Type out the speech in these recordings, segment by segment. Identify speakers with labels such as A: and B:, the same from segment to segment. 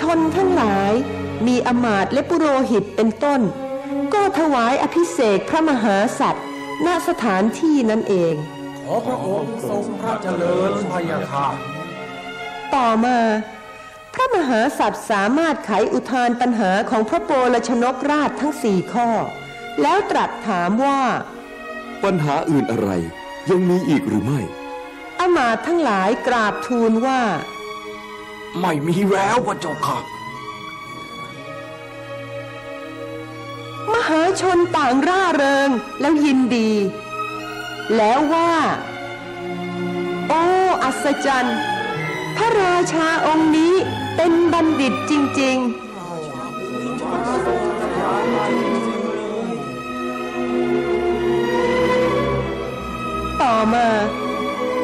A: ชนทั้งหลาย มีอมาตย์และปุโรหิตเป็นต้น ก็ถวายอภิเษกพระมหาสัตว์ณสถานที่นั่นเอง
B: ขอพระองค์ทรงพระเจริญพยาค่ะ
A: ต่อมาพระมหาสัตว์สามารถไขอุทานปัญหาของพระโปลชนกราชทั้งสี่ข้อ แล้วตรัสถามว่า
C: ปัญหาอื่นอะไรยังมีอีกหรือไม่
A: อมาตย์ทั้งหลายกราบทูลว่า
B: ไม่มีแววพระเจ้าค่ะ
A: มหาชนต่างร่าเริงแล้วยินดี แล้วว่า โอ้อัศจรรย์ พระราชาองค์นี้เป็นบัณฑิตจริงๆต่อมา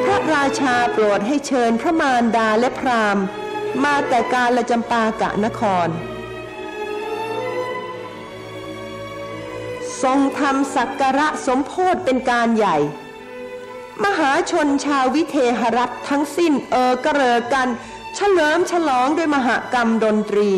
A: พระราชาโปรดให้เชิญพระมารดาและพราหมณ์ มาแต่การละจำปากะนคร ทรงทำสักการะสมโพธเป็นการใหญ่ มหาชนชาววิเทหรัฐทั้งสิ้นเออกระเรอกันเฉลิมฉลองด้วยมหกรรมดนตรี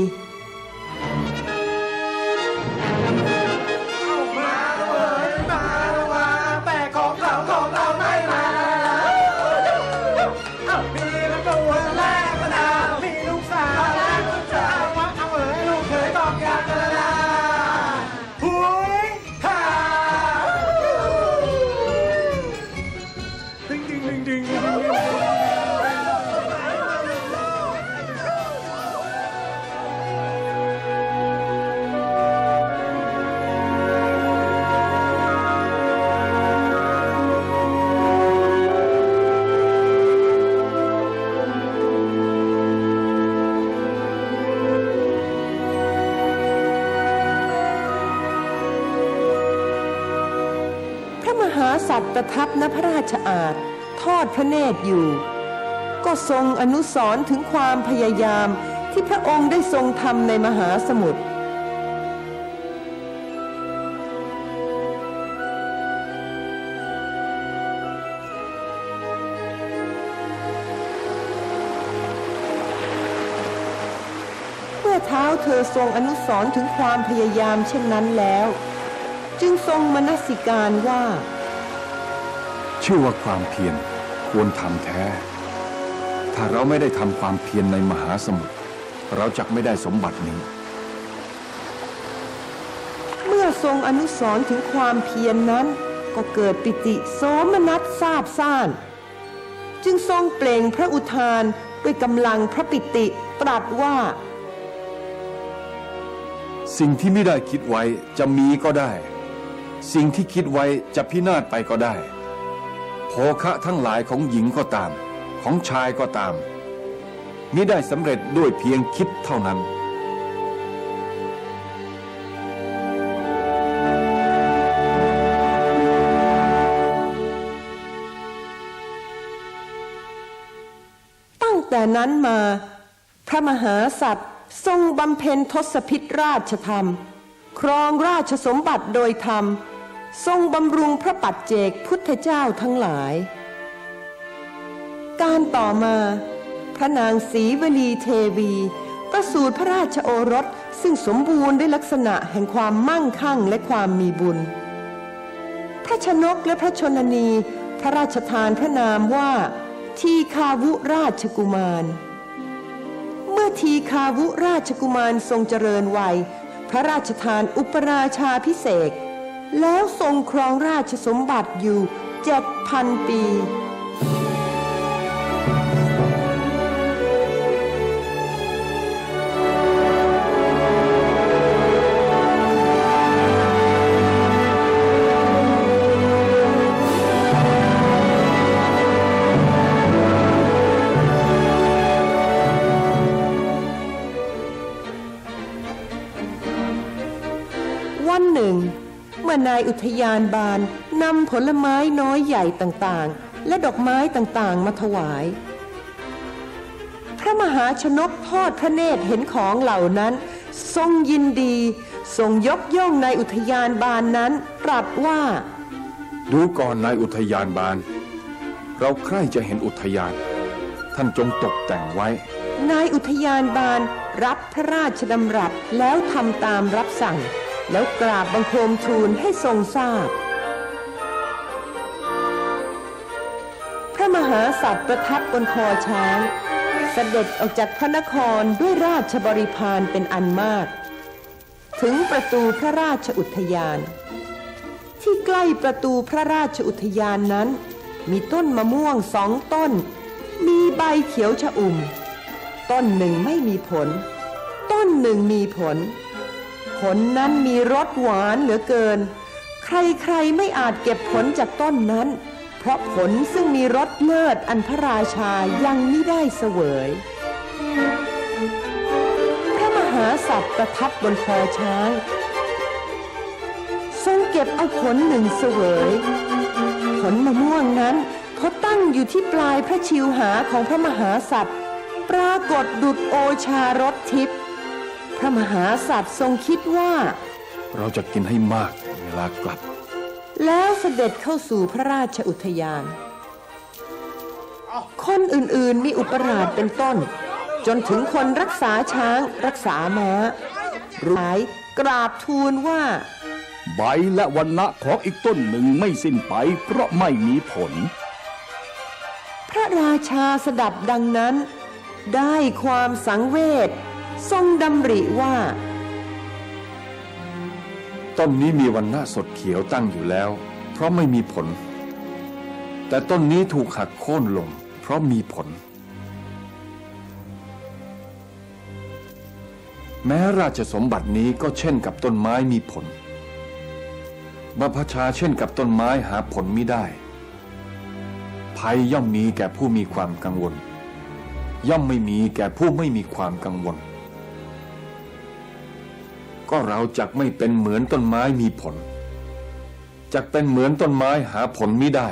A: ประทับณพระราชอาณทอดพระเนตรอยู่ ก็ทรงอนุสรณ์ถึงความพยายามที่พระองค์ได้ทรงทำในมหาสมุทรเมื่อเท้าเธอทรงอนุสรณ์ถึงความพยายามเช่นนั้นแล้ว จึงทรงมนสิการว่า
D: ชื่อว่าความเพียรควรทำแท้ ถ้าเราไม่ได้ทำความเพียรในมหาสมุทรเราจะไม่ได้สมบัตินี้
A: เมื่อทรงอนุสรณ์ถึงความเพียรนนั้น ก็เกิดปิติโสมนัสซาบซ่าน จึงทรงเปล่งพระอุทานด้วยกำลังพระปิติตรัสว่า
D: สิ่งที่ไม่ได้คิดไว้จะมีก็ได้ สิ่งที่คิดไว้จะพินาศไปก็ได้โภคะทั้งหลายของหญิงก็ตาม ของชายก็ตามมิได้สำเร็จด้วยเพียงคิดเท่านั้น
A: ตั้งแต่นั้นมา พระมหาสัตว์ทรงบำเพ็ญทศพิธราชธรรม ครองราชสมบัติโดยธรรม ทรงบำรุงพระปัจเจกพุทธเจ้าทั้งหลาย การต่อมา พระนางศรีวลีเทวีประสูติพระราชโอรสซึ่งสมบูรณ์ด้วยลักษณะแห่งความมั่งคั่งและความมีบุญ พระชนกและพระชนนี พระราชทานพระนามว่า ทีคาวุราชกุมาร เมื่อทีคาวุราชกุมารทรงเจริญวัย พระราชทานอุปราชาพิเศษ แล้วทรงครองราชสมบัติอยู่เจ็ดพันปี เมื่อนายอุทยานบานนำผลไม้น้อยใหญ่ต่างๆ และดอกไม้ต่างๆ มาถวาย พระมหาชนกทอดพระเนตรเห็นของเหล่านั้น ทรงยินดี ทรงยกย่องนายอุทยานบานนั้นตรัสว่า
D: ดูก่อนนายอุทยานบาน เราใคร่จะเห็นอุทยาน ท่านจงตกแต่งไว้
A: นายอุทยานบาลรับพระราชดำรัสแล้วทำตามรับสั่ง แล้วกราบบังคมทูลให้ทรงทราบ พระมหาสัตว์ประทับบนคอช้าง เสด็จออกจากพระนครด้วยราชบริพารเป็นอันมาก ถึงประตูพระราชอุทยาน ที่ใกล้ประตูพระราชอุทยานนั้น มีต้นมะม่วงสองต้น มีใบเขียวชะอุ่ม ต้นหนึ่งไม่มีผล ต้นหนึ่งมีผล ผลนั้นมีรสหวานเหลือเกิน ใครๆไม่อาจเก็บผลจากต้นนั้น เพราะผลซึ่งมีรสเลิศอันพระราชายังไม่ได้เสวย พระมหาสัตว์ประทับบนคอช้าง ทรงเก็บเอาผลหนึ่งเสวย ผลมะม่วงนั้นเขาตั้งอยู่ที่ปลายพระชิวหาของพระมหาสัตว์ ปรากฏดุดโอชารสทิพย์ พระมหาสัตว์ทรงคิดว่า
D: เราจะกินให้มากเวลากลับ
A: แล้วเสด็จเข้าสู่พระราชอุทยาน คนอื่นๆมีอุปราชเป็นต้น จนถึงคนรักษาช้างรักษาม้าหลายกราบทูลว่า
E: ใบและวันณะของอีกต้นหนึ่งไม่สิ้นไปเพราะไม่มีผล
A: พระราชาสดับดังนั้น ได้ความสังเวช ทรงดำริว่า
D: ต้นนี้มีวันหน้าสดเขียวตั้งอยู่แล้ว เพราะไม่มีผล แต่ต้นนี้ถูกหักโค่นลง เพราะมีผล แม้ราชสมบัตินี้ก็เช่นกับต้นไม้มีผลบัพชาเช่นกับต้นไม้หาผลไม่ได้ ภัยย่อมมีแก่ผู้มีความกังวล ย่อมไม่มีแก่ผู้ไม่มีความกังวล ก็เราจักไม่เป็นเหมือนต้นไม้มีผลจักเป็นเหมือนต้นไม้หาผลไม่ได้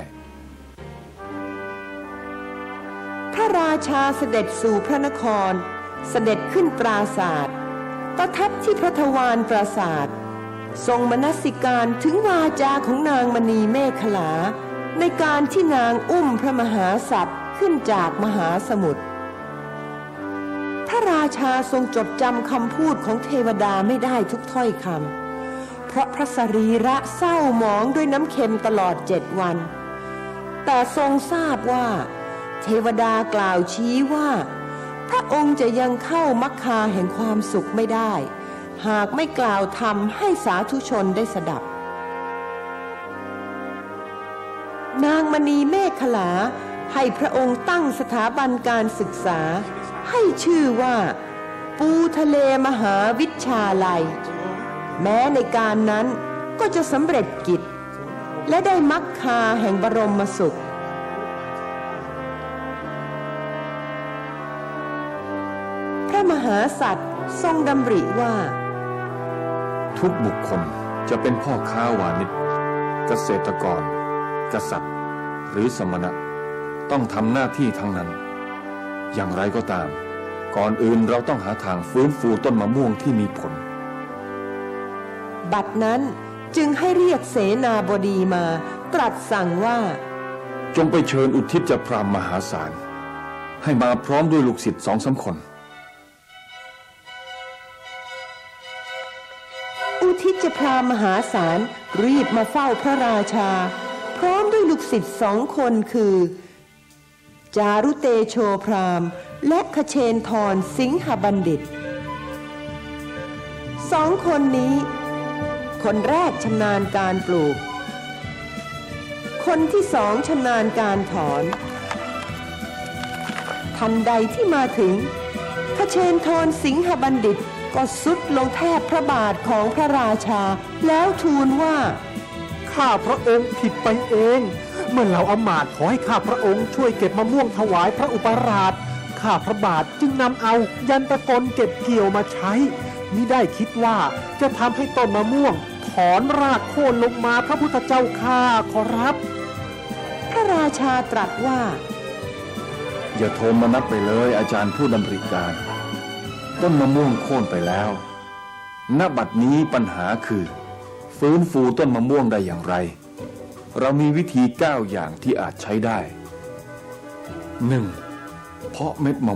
A: พระราชาเสด็จสู่พระนคร เสด็จขึ้นปราศาสตร์ประทับที่พระทวารปราศาสตร์ทรงมนสิการถึงวาจาของนางมณีเมขลา ในการที่นางอุ้มพระมหาสัตว์ขึ้นจากมหาสมุทร ระราชาทรงจดจำคำพูดของเทวดาไม่ได้ทุกถ้อยคำเพราะพระสรีระเศร้าหมองด้วยน้ำเค็มตลอดเจ็ดวัน แต่ทรงทราบว่า เทวดากล่าวชี้ว่า พระองค์จะยังเข้ามัคคาแห่งความสุขไม่ได้ หากไม่กล่าวธรรมให้สาธุชนได้สดับ นางมณีเมฆขลาให้พระองค์ตั้งสถาบันการศึกษา ให้ชื่อว่า ปูทะเลมหาวิชาลัย แม้ในการนั้นก็จะสำเร็จกิจ และได้มักคาแห่งบรมสุขพระมหาสัตว์ทรงดำริว่า
D: ทุกบุคคลจะเป็นพ่อค้าวานิชเกษตรกร กษัตริย์ หรือสมณะ ต้องทำหน้าที่ทั้งนั้น อย่างไรก็ตาม ก่อนอื่นเราต้องหาทางฟื้นฟูต้นมะม่วงที่มีผล
A: บัดนั้นจึงให้เรียกเสนาบดีมา ตรัสสั่งว่า
D: จงไปเชิญอุทิศจะพรามมหาศาล ให้มาพร้อมด้วยลูกศิษย์สองสามคน
A: อุทิศพรามมหาศาลรีบมาเฝ้าพระราชา พร้อมด้วยลูกศิษย์สองคนคือ จารุเตโชพราม และขเชนทรสิงหบัณฑิต สองคนนี้ คนแรกชำนาญการปลูก คนที่สองชำนาญการถอน ทันใดที่มาถึงขเชนทรสิงหบัณฑิตก็สุดลงแทบพระบาทของพระราชา แล้วทูลว่า
B: ข้าพระองค์ผิดไปเอง เมื่อเหล่าอมาตย์ขอให้ข้าพระองค์ช่วยเก็บมะม่วงถวายพระอุปราช ข้าพระบาทจึงนำเอายันตะกลเก็บเกี่ยวมาใช้มิได้คิดว่าจะทำให้ต้นมะม่วง ถอนรากโค่นลงมาพระพุทธเจ้าข้าขอรับ
A: พระราชาตรัสว่า
D: อย่าโทมนัดไปเลยอาจารย์ผู้ดำริการ ต้นมะม่วงโค่นไปแล้ว ณ บัดนี้ปัญหาคือ ฟื้นฟูต้นมะม่วงได้อย่างไร เรามีวิธีเก้าอย่างที่อาจใช้ได้ 1. เพราะเม็ดมะ